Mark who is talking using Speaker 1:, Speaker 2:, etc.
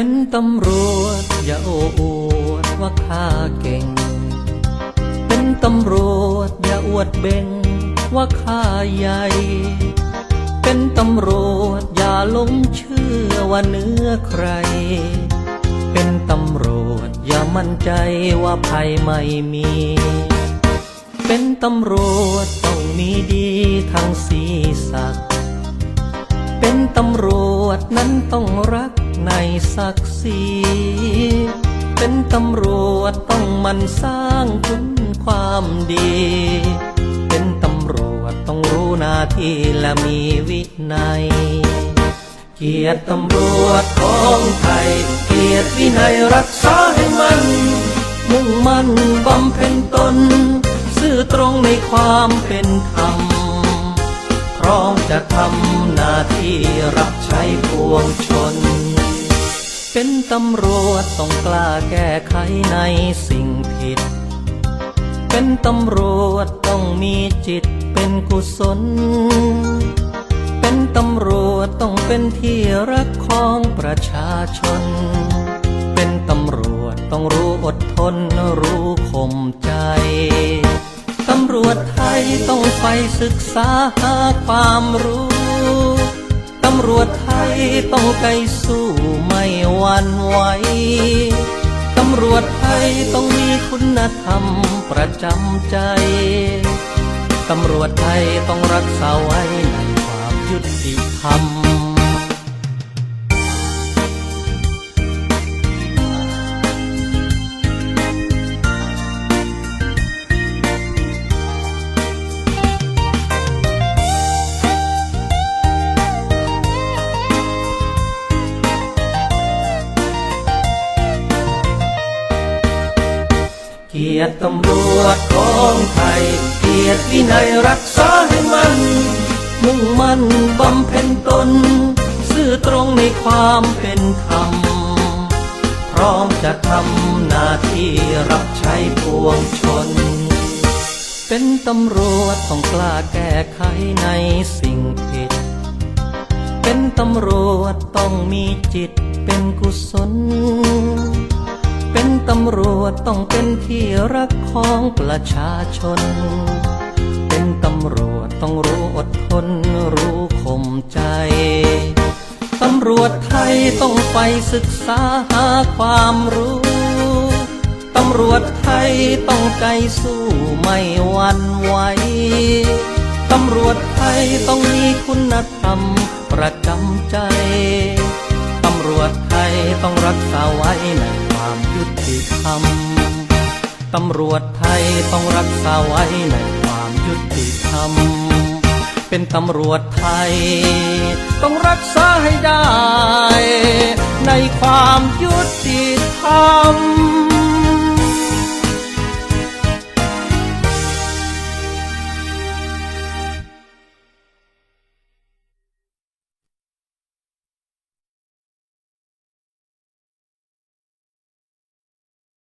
Speaker 1: เป็นตำรวจ อย่าโอ้อวดว่าข้าเก่ง เป็นตำรวจ อย่าอวดเบ่งว่าข้าใหญ่ เป็นตำรวจ อย่าหลงเชื่อว่าเนื้อใคร เป็นตำรวจ อย่ามั่นใจว่าภัยไม่มี เป็นตำรวจต้องมีดีทั้งสีสักเป็นตำรวจนั้นต้องรัก ในศักดิ์ศรีเป็นตำรวจต้องมันสร้างคุณความดี เป็นตำรวจต้องรู้หน้าที่และมีวินัย เกียรติตำรวจของไทย เกียรติวินัยรักษาให้มัน มุ่งมั่นบำเพ็ญตน ซื่อตรงในความเป็นธรรมพร้อมจะทำหน้าที่รับใช้ปวงชน เป็นตำรวจต้องกล้าแก้ไขในสิ่งผิด เป็นตำรวจต้องมีจิตเป็นกุศล เป็นตำรวจต้องเป็นที่รักของประชาชน เป็นตำรวจต้องรู้อดทนรู้ข่มใจตำรวจไทยต้องไปศึกษาหาความรู้ำรวจไทยต้องใจสู้ไม่หวั่นไหวตำรวจไทยต้องมีคุณธรรมประจำใจ ตำรวจไทยต้องรักษาไว้ในความยุติธรรม ยรติตำรวจของไทย เกียรติวินัยรักษาให้มัน มุ่งมั่นบำเพ็ญตน ซื่อตรงในความเป็นธรรม พร้อมจะทำหน้าที่รับใช้ปวงชน เป็นตำรวจต้องกล้าแก้ไขในสิ่งผิด เป็นตำรวจต้องมีจิตเป็นกุศล เป็นตำรวจต้องเป็นที่รักของประชาชน เป็นตำรวจต้องรู้อดทนรู้ข่มใจ ตำรวจไทยต้องไปศึกษาหาความรู้ ตำรวจไทยต้องใจสู้ไม่หวั่นไหว ตำรวจไทยต้องมีคุณธรรมประจำใจ ตำรวจไทยต้องรักษาไว้ในา ยุติธรรม ตำรวจไทยต้องรักษาไว้ในความยุติธรรม เป็นตำรวจไทย ต้องรักษาให้ได้ ในความยุติธรรม